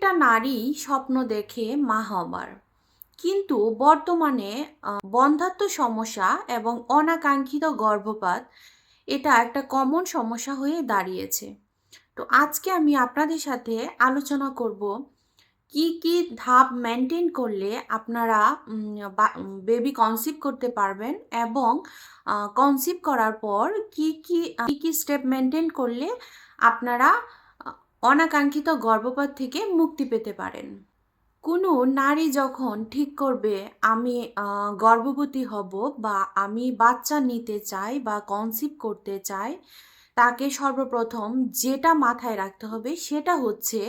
প্রত্যেকটা নারী স্বপ্ন দেখে মা হবার। কিন্তু বর্তমানে আহ, বন্ধ্যাত্ব সমস্যা এবং অনাকাঙ্ক্ষিত গর্ভপাত এটা একটা কমন সমস্যা হয়ে দাঁড়িয়েছে। তো আজকে আমি আপনাদের সাথে আলোচনা করব কি কি ধাপ মেনটেন করলে আপনারা বেবি কনসিভ করতে পারবেন এবং কনসিভ করার পর কি কি কি স্টেপ মেনটেন করলে আপনারা অনাকাঙ্ক্ষিত গর্ভপাত থেকে মুক্তি পেতে পারেন। কোনো নারী যখন ঠিক করবে, আমি গর্ভবতী হব বা আমি বাচ্চা নিতে চাই বা কনসিভ করতে চাই, তাকে সর্বপ্রথম যেটা মাথায় রাখতে হবে সেটা হচ্ছে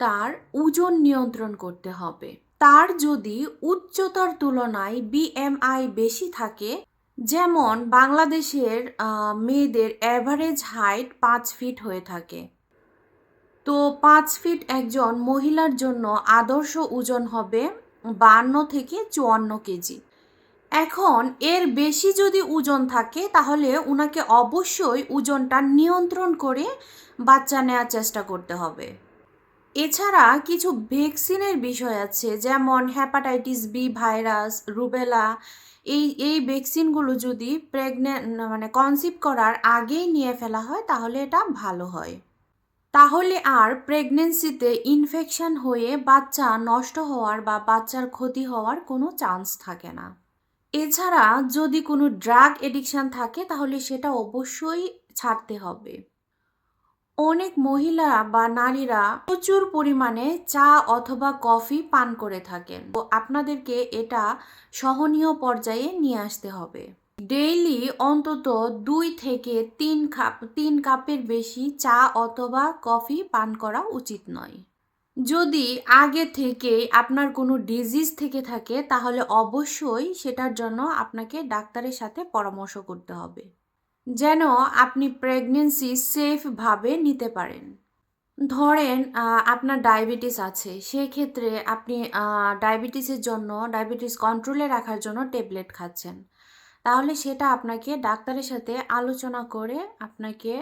তার ওজন নিয়ন্ত্রণ করতে হবে। তার যদি উচ্চতার তুলনায় বিএমআই বেশি থাকে, যেমন বাংলাদেশের মেয়েদের অ্যাভারেজ হাইট পাঁচ ফিট হয়ে থাকে তো পাঁচ ফিট একজন মহিলার জন্য আদর্শ ওজন হবে বান্ন থেকে চুয়ান্ন কেজি। এখন এর বেশি যদি ওজন থাকে, তাহলে ওনাকে অবশ্যই ওজনটা নিয়ন্ত্রণ করে বাচ্চা নেওয়ার চেষ্টা করতে হবে। এছাড়া কিছু ভ্যাকসিনের বিষয় আছে, যেমন হ্যাপাটাইটিস বি ভাইরাস, রুবেলা, এই এই ভ্যাকসিনগুলো যদি প্রেগনেন্ট মানে কনসিভ করার আগেই নিয়ে ফেলা হয়, তাহলে এটা ভালো হয়। তাহলে আর প্রেগনেন্সিতে ইনফেকশন হয়ে বাচ্চা নষ্ট হওয়ার বা বাচ্চার ক্ষতি হওয়ার কোনো চান্স থাকে না। এছাড়া যদি কোনো ড্রাগ এডিকশান থাকে, তাহলে সেটা অবশ্যই ছাড়তে হবে। অনেক মহিলা বা নারীরা প্রচুর পরিমাণে চা অথবা কফি পান করে থাকেন। তো আপনাদেরকে এটা সহনীয় পর্যায়ে নিয়ে আসতে হবে। ডেইলি অন্তত দুই থেকে তিন কাপ, তিন কাপের বেশি চা অথবা কফি পান করা উচিত নয়। যদি আগে থেকে আপনার কোনো ডিজিজ থেকে থাকে, তাহলে অবশ্যই সেটার জন্য আপনাকে ডাক্তারের সাথে পরামর্শ করতে হবে। যেন আপনি প্রেগনেন্সি সেফভাবে নিতে পারেন। ধরেন আপনার ডায়াবেটিস আছে, সেক্ষেত্রে আপনি ডায়াবেটিসের জন্য ডায়াবেটিস কন্ট্রোলে রাখার জন্য ট্যাবলেট খাচ্ছেন। তাহলে সেটা আপনাকে ডাক্তারের সাথে আলোচনা করে আপনাকে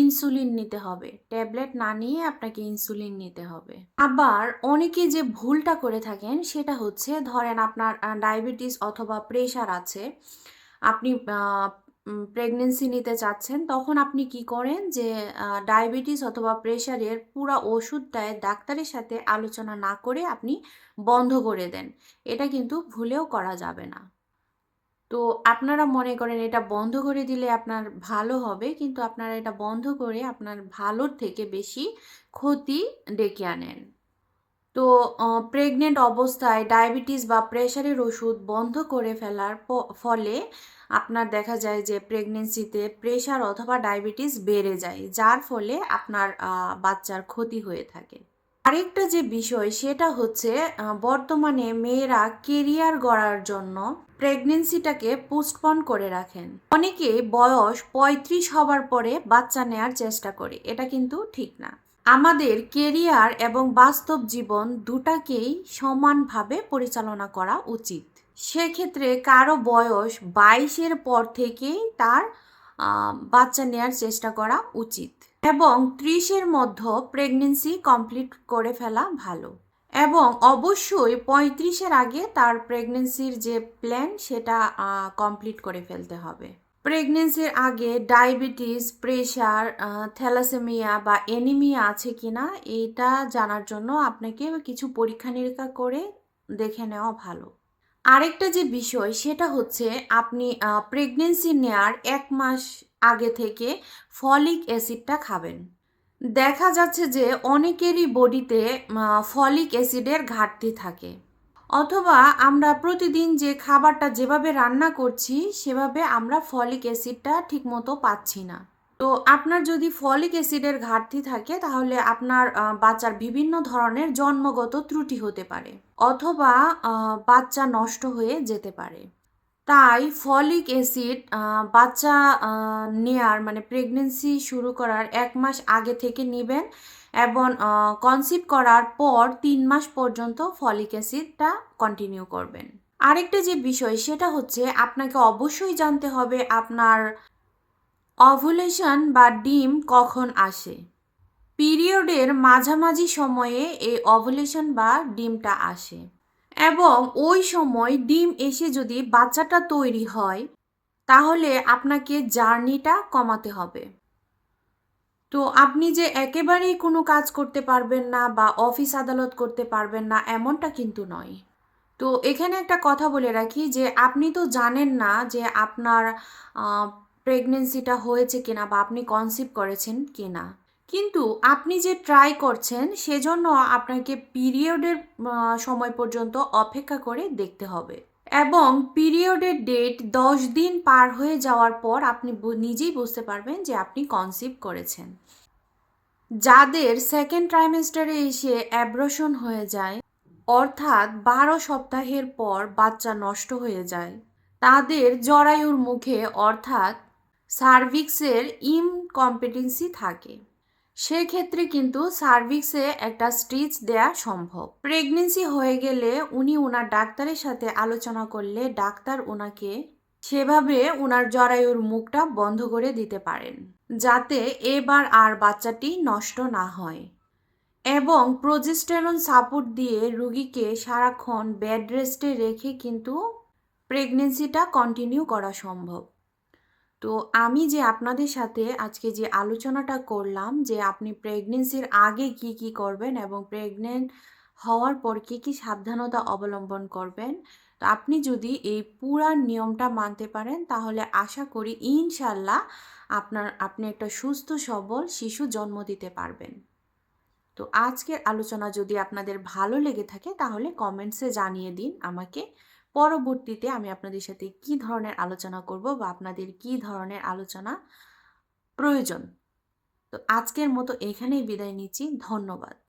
ইনসুলিন নিতে হবে। ট্যাবলেট না নিয়ে আপনাকে ইনসুলিন নিতে হবে। আবার অনেকে যে ভুলটা করে থাকেন সেটা হচ্ছে ধরেন আপনার ডায়াবেটিস অথবা প্রেশার আছে, আপনি প্রেগনেন্সি নিতে চাচ্ছেন, তখন আপনি কি করেন যে ডায়াবেটিস অথবা প্রেশারের পুরো ওষুধটায় ডাক্তারের সাথে আলোচনা না করে আপনি বন্ধ করে দেন। এটা কিন্তু ভুলেও করা যাবে না। তো আপনারা মনে করেন এটা বন্ধ করে দিলে আপনার ভালো হবে, কিন্তু আপনারা এটা বন্ধ করে আপনার ভালোর থেকে বেশি ক্ষতি ডেকে আনেন। তো প্রেগনেন্ট অবস্থায় ডায়াবেটিস বা প্রেশারের ওষুধ বন্ধ করে ফেলার ফলে আপনার দেখা যায় যে প্রেগনেন্সিতে প্রেশার অথবা ডায়াবেটিস বেড়ে যায়, যার ফলে আপনার বাচ্চার ক্ষতি হয়ে থাকে। আরেকটা যে বিষয়, সেটা হচ্ছে বর্তমানে মেয়েরা কেরিয়ার গড়ার জন্য প্রেগনেন্সিটাকে পোস্টপন করে রাখেন। অনেকে বয়স পঁয়ত্রিশ হবার পরে বাচ্চা নেয়ার চেষ্টা করে, এটা কিন্তু ঠিক না। আমাদের কেরিয়ার এবং বাস্তব জীবন দুটাকেই সমানভাবে পরিচালনা করা উচিত। সেক্ষেত্রে কারও বয়স বাইশের পর থেকেই তার বাচ্চা নেয়ার চেষ্টা করা উচিত। এবং ত্রিশের মধ্যে প্রেগনেন্সি কমপ্লিট করে ফেলা ভালো। এবং অবশ্যই পঁয়ত্রিশের আগে তার প্রেগনেন্সির যে প্ল্যান সেটা কমপ্লিট করে ফেলতে হবে। প্রেগনেন্সির আগে ডায়াবেটিস প্রেশার থ্যালাসেমিয়া বা এনিমিয়া আছে কিনা, এটা জানার জন্য আপনাকে কিছু পরীক্ষা নিরীক্ষা করে দেখে নেওয়া ভালো। আরেকটা যে বিষয়, সেটা হচ্ছে আপনি প্রেগনেন্সি নেয়ার এক মাস আগে থেকে ফলিক অ্যাসিডটা খাবেন। দেখা যাচ্ছে যে অনেকেরই বডিতে ফলিক অ্যাসিডের ঘাটতি থাকে। অথবা আমরা প্রতিদিন যে খাবারটা যেভাবে রান্না করছি, সেভাবে আমরা ফলিক অ্যাসিডটা ঠিকমতো পাচ্ছি না। তো আপনার যদি ফলিক অ্যাসিডের ঘাটতি থাকে, তাহলে আপনার বাচ্চার বিভিন্ন ধরনের জন্মগত ত্রুটি হতে পারে। অথবা বাচ্চা নষ্ট হয়ে যেতে পারে। তাই ফলিক অ্যাসিড বাচ্চা নেয়ার মানে প্রেগনেন্সি শুরু করার এক মাস আগে থেকে নেবেন এবং কনসিভ করার পর তিন মাস পর্যন্ত ফলিক অ্যাসিডটা কন্টিনিউ করবেন। আরেকটা যে বিষয়, সেটা হচ্ছে আপনাকে অবশ্যই জানতে হবে আপনার অভুলেশন বা ডিম কখন আসে। পিরিয়ডের মাঝামাঝি সময়ে এই অভুলেশন বা ডিমটা আসে। এবং ওই সময় ডিম এসে যদি বাচ্চাটা তৈরি হয়, তাহলে আপনাকে জার্নিটা কমাতে হবে। তো আপনি যে একেবারেই কোনো কাজ করতে পারবেন না বা অফিস আদালত করতে পারবেন না, এমনটা কিন্তু নয়। তো এখানে একটা কথা বলে রাখি যে, আপনি তো জানেন না যে আপনার প্রেগনেন্সিটা হয়েছে কিনা বা আপনি কনসিভ করেছেন কিনা। কিন্তু আপনি যে ট্রাই করছেন, সেজন্য আপনাকে পিরিয়ডের সময় পর্যন্ত অপেক্ষা করে দেখতে হবে। এবং পিরিয়ডের ডেট দশ দিন পার হয়ে যাওয়ার পর আপনি নিজেই বুঝতে পারবেন যে আপনি কনসিভ করেছেন। যাদের সেকেন্ড ট্রাইমেস্টারে এসে অ্যাব্রশন হয়ে যায়, অর্থাৎ বারো সপ্তাহের পর বাচ্চা নষ্ট হয়ে যায়, তাদের জরায়ুর মুখে অর্থাৎ সার্ভিক্সের ইনকম্পিটেন্সি থাকে। সেক্ষেত্রে কিন্তু সার্ভিক্সে একটা স্টিচ দেয়া সম্ভব। প্রেগনেন্সি হয়ে গেলে উনি ওনার ডাক্তারের সাথে আলোচনা করলে ডাক্তার ওনাকে সেভাবে ওনার জরায়ুর মুখটা বন্ধ করে দিতে পারেন, যাতে এবার আর বাচ্চাটি নষ্ট না হয়। এবং প্রজেস্টেরন সাপোর্ট দিয়ে রুগীকে সারাক্ষণ বেড রেস্টে রেখে কিন্তু প্রেগনেন্সিটা কন্টিনিউ করা সম্ভব। তো আমি যে আপনাদের সাথে আজকে যে আলোচনাটা করলাম যে আপনি প্রেগনেন্সির আগে কি কি করবেন এবং প্রেগনেন্ট হওয়ার পর কী কী সাবধানতা অবলম্বন করবেন, তো আপনি যদি এই পুরা নিয়মটা মানতে পারেন তাহলে আশা করি ইনশাল্লাহ আপনার, আপনি একটা সুস্থ, সবল শিশু জন্ম দিতে পারবেন। তো আজকের আলোচনা যদি আপনাদের ভালো লেগে থাকে তাহলে কমেন্টসে জানিয়ে দিন আমাকে। পরবর্তীতে আমি আপনাদের সাথে কি ধরনের আলোচনা করব বা আপনাদের কি ধরনের আলোচনা প্রয়োজন? তো আজকের মতো এখানেই বিদায় নিচ্ছি। ধন্যবাদ।